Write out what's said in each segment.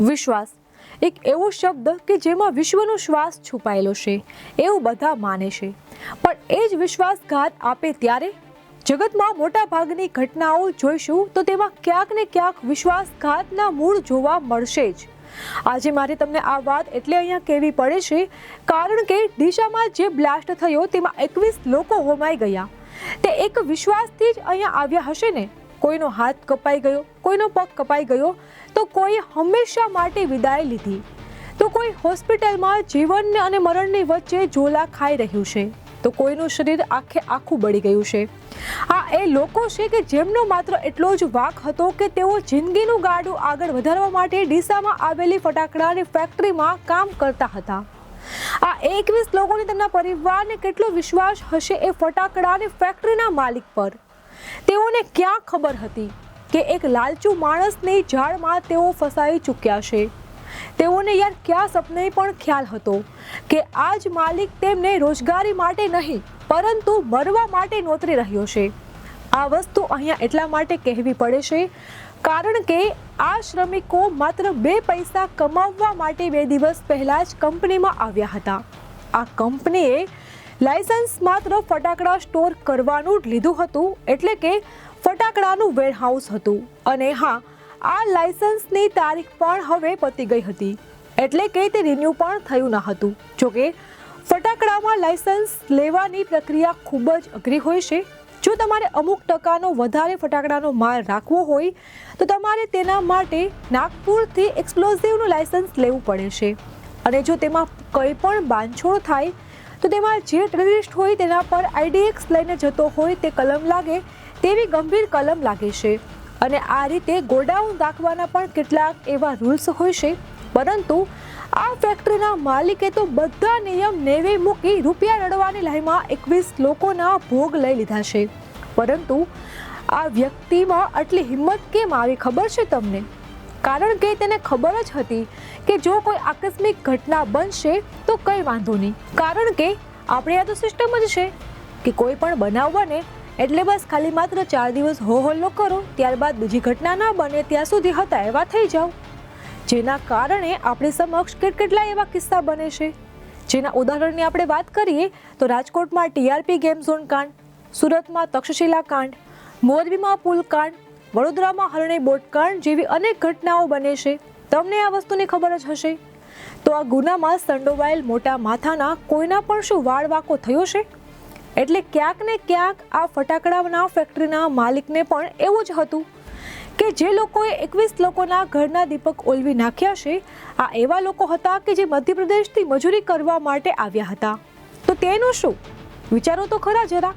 વિશ્વાસ. એક એવો શબ્દ કે જેમાં વિશ્વનો શ્વાસ છુપાયેલો છે. એવું બધા માને છે. પણ એ જ વિશ્વાસઘાત આપે ત્યારે? જગતમાં મોટા ભાગની ઘટનાઓ જોઈશું તો તેમાં ક્યાંક ને ક્યાંક વિશ્વાસઘાતના મૂળ જોવા મળશે જ. આજે મારે તમને આ વાત એટલે અહીંયા કહેવી પડે છે, કારણ કે દિશામાં જે બ્લાસ્ટ થયો તેમાં એકવીસ લોકો હોમાઈ ગયા. તે એક વિશ્વાસથી જ અહીંયા આવ્યા હશે ને? કોઈનો હાથ કપાઈ ગયો, કોઈનો પગ કપાઈ ગયો, તો કોઈએ હંમેશા માટે વિદાય લીધી. તો કોઈ હોસ્પિટલમાં જીવન અને મરણની વચ્ચે ઝોલા ખાઈ રહ્યું છે. તો કોઈનું શરીર આખે આખું બળી ગયું છે. આ એ લોકો છે કે જેમનો માત્ર એટલો જ વાક હતો કે તેઓ જિંદગીનું ગાડું આગળ વધારવા માટે ડીસામાં આવેલી ફટાકડાની ફેક્ટરીમાં કામ કરતા હતા. આ એકવીસ લોકોને તેમના પરિવારને કેટલો વિશ્વાસ હશે એ ફટાકડાની ફેક્ટરીના માલિક પર. તેઓને ક્યાં ખબર હતી કે એક લાલચુ માણસની જાળમાં તેઓ ફસાઈ ચૂક્યા છે? તેઓને યાર ક્યાં સપને પણ ખ્યાલ હતો કે આજ માલિક તેમને રોજગારી માટે નહીં, પરંતુ મરવા માટે નોતરી રહ્યો છે. આ વસ્તુ અહીંયા એટલા માટે કહેવી પડે છે, કારણ કે આ શ્રમિકો માત્ર બે પૈસા કમાવવા માટે બે દિવસ પહેલાં જ કંપનીમાં આવ્યા હતા. આ કંપનીએ લાયસન્સ માત્ર ફટાકડા સ્ટોર કરવાનું લીધું હતું, એટલે કે ફટાકડાનું વેરહાઉસ હતું. અને હા, આ લાયસન્સની તારીખ પણ હવે પતી ગઈ હતી. એટલે કે તે રિન્યૂ પણ થયું ન હતું. જોકે, ફટાકડામાં લાયસન્સ લેવાની પ્રક્રિયા ખૂબ જ અઘરી હોય છે. જો તમારે અમુક ટકાનો વધારે ફટાકડાનો માલ રાખવો હોય, તો તમારે તેના માટે નાગપુરથી એક્સપ્લોઝિવનું લાયસન્સ લેવું પડે છે. અને જો તેમાં કંઈ પણ બાંધછોડ થાય તો તેમાં જે ટેરરિસ્ટ હોય તેના પર આઈડીએક્સ લઈને જતો હોય તે કલમ લાગે તેવી ગંભીર કલમ લાગે છે. અને આ રીતે ગોડાઉન રાખવાના પણ કેટલાક એવા રૂલ્સ હોય છે. પરંતુ આ ફેક્ટરીના માલિકે તો બધા નિયમ નેવે મૂકી રૂપિયા રડવાની લાઈમાં એકવીસ લોકોના ભોગ લઈ લીધા છે. પરંતુ આ વ્યક્તિમાં આટલી હિંમત કેમ આવી ખબર છે તમને? કારણ કે તેને ખબર જ હતી કે જો કોઈ આકસ્મિક ઘટના બનશે તો કંઈ વાંધો નહીં. કારણ કે આપણે આ તો સિસ્ટમ જ છે કે કોઈ પણ બનાવ બને એટલે બસ ખાલી માત્ર ચાર દિવસ હો હલ્લો કરો, ત્યારબાદ બીજી ઘટના ના બને ત્યાં સુધી હતા એવા થઈ જાઓ. જેના કારણે આપણી સમક્ષ કેટ કેટલા એવા કિસ્સા બને છે. જેના ઉદાહરણની આપણે વાત કરીએ તો રાજકોટમાં ટીઆરપી ગેમ ઝોન કાંડ, સુરતમાં તક્ષશિલા કાંડ, મોરબીમાં પુલ કાંડ વડોદરામાં હરણી બોટકાણ જેવી અનેક ઘટનાઓ બને છે. તમને આ વસ્તુની ખબર જ હશે. તો આ ગુનામાં સંડોવાયેલ મોટા માથાના કોઈના પણ શું વાળ વાકો થયો છે? એટલે ક્યાંક ને ક્યાંક આ ફટાકડાના ફેક્ટરીના માલિકને પણ એવું જ હતું કે જે લોકોએ એકવીસ લોકોના ઘરના દીપક ઓલવી નાખ્યા છે, આ એવા લોકો હતા કે જે મધ્યપ્રદેશથી મજૂરી કરવા માટે આવ્યા હતા. તો તેનું શું? વિચારો તો ખરા જરા.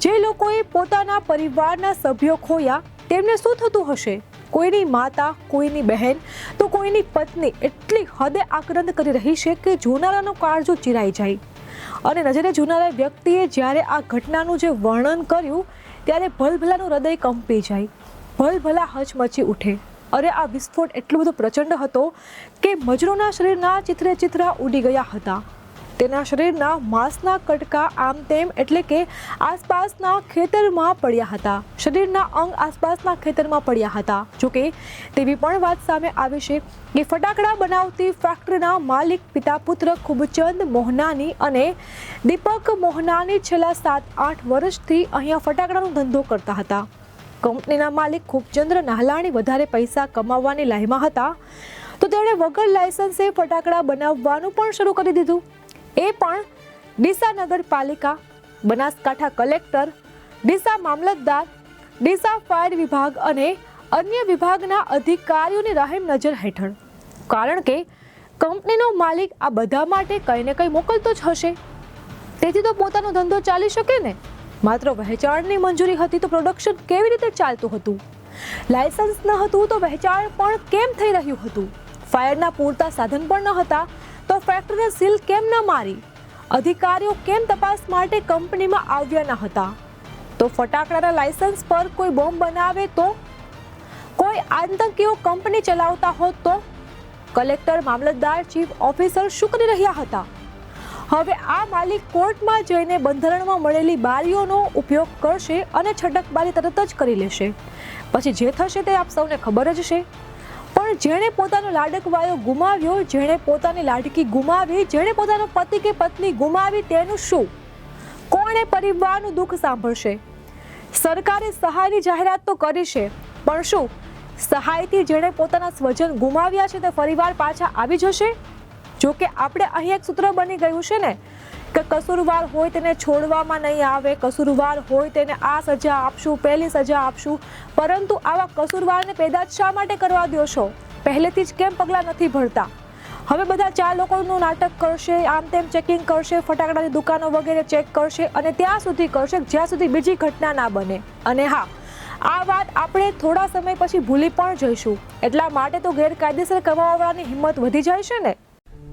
જે લોકોએ પોતાના પરિવારના સભ્યો ખોયા તેમને શું થતું હશે? કોઈની માતા, કોઈની બહેન, તો કોઈની પત્ની એટલી હદે આક્રંદ કરી રહી છે કે જોનારાનો કાળજો ચિરાઈ જાય. અને નજરે જોનારા વ્યક્તિએ જ્યારે આ ઘટનાનું જે વર્ણન કર્યું, ત્યારે ભલભલાનું હૃદય કંપી જાય. ભલભલા હચમચી ઉઠે. અરે, આ વિસ્ફોટ એટલો બધો પ્રચંડ હતો કે મજરોના શરીરના ચિત્રે ચિત્રા ઉડી ગયા હતા. તેના શરીરના માંસના કટકા આમ તેમ એટલે કે આસપાસના ખેતરમાં પડ્યા હતા. શરીરના અંગ આસપાસના ખેતરમાં પડ્યા હતા. જોકે તેવી પણ વાત સામે આવી છે કે ફટાકડા બનાવતી ફેક્ટરીના માલિક પિતા પુત્ર ખૂબચંદ મોહનાની અને દીપક મોહનાની છેલ્લા સાત આઠ વર્ષથી અહીંયા ફટાકડાનો ધંધો કરતા હતા. કંપનીના માલિક ખૂબચંદ્ર નાહલાણી વધારે પૈસા કમાવવાની લાઈમાં હતા. તો તેણે વગર લાયસન્સે ફટાકડા બનાવવાનું પણ શરૂ કરી દીધું. એ પણ ડીસા નગરપાલિકા, બનાસકાંઠા કલેક્ટર, ડીસા મામલતદાર, ડીસા ફાયર વિભાગ અને અન્ય વિભાગના અધિકારીઓની રહેમ નજર હેઠળ. કારણ કે કંપનીનો માલિક આ બધા માટે કંઈ ને કંઈ મોકલતો જ હશે. તેથી તો પોતાનો ધંધો ચાલી શકે ને? માત્ર વહેંચાણની મંજૂરી હતી તો પ્રોડક્શન કેવી રીતે ચાલતું હતું? લાયસન્સ ન હતું તો વહેંચાણ પણ કેમ થઈ રહ્યું હતું? ફાયરના પૂરતા સાધન પણ ન હતા. તો ફેક્ટરીને સીલ કેમ ન મારી? અધિકારીઓ કેમ તપાસ માટે કંપનીમાં આવ્યા ન હતા? તો ફટાકડાના લાયસન્સ પર કોઈ બોમ્બ બનાવે તો? કોઈ આતંકીઓ કંપની ચલાવતા હોત તો? કલેક્ટર મામલતદાર ચીફ ઓફિસર શું કરી રહ્યા હતા? હવે આ માલિક કોર્ટમાં જઈને બંધારણમાં મળેલી બારીઓનો ઉપયોગ કરશે અને છટકબારી તરત જ કરી લેશે. પછી જે થશે તે આપ સૌને ખબર જ છે. પણ જેણે પોતાનો લાડકવાયો ગુમાવ્યો, જેણે પોતાની લાડકી ગુમાવી, જેણે પોતાનો પતિ કે પત્ની ગુમાવી, તેનું શું? કોણે પરિવારનું દુઃખ સાંભળશે? સરકારે સહાયની જાહેરાત તો કરી છે, પણ શું? સહાયથી જેણે પોતાના સ્વજન ગુમાવ્યા છે, તે ફરીવાર પાછા આવી જશે? જો કે આપણે અહીં એક સૂત્ર બની ગયું છે ને કે કસૂરવાર હોય તેને છોડવામાં નહીં આવે, કસૂરવાર હોય તેને આ સજા આપશું, પહેલી સજા આપશું. પરંતુ આવા કસૂરવારને પેદા શા માટે કરવા દો છો? પહેલેથી જ કેમ પગલાં નથી ભરતા? હવે બધા ચાર લોકોનું નાટક કરશે, આમ તેમ ચેકિંગ કરશે, ફટાકડાની દુકાનો વગેરે ચેક કરશે અને ત્યાં સુધી કરશે, જ્યાં સુધી બીજી ઘટના ના બને. અને હા, આ વાત આપણે થોડા સમય પછી ભૂલી પણ જઈશું. એટલા માટે તો ગેરકાયદેસર કમાવાની હિંમત વધી જાય છે ને?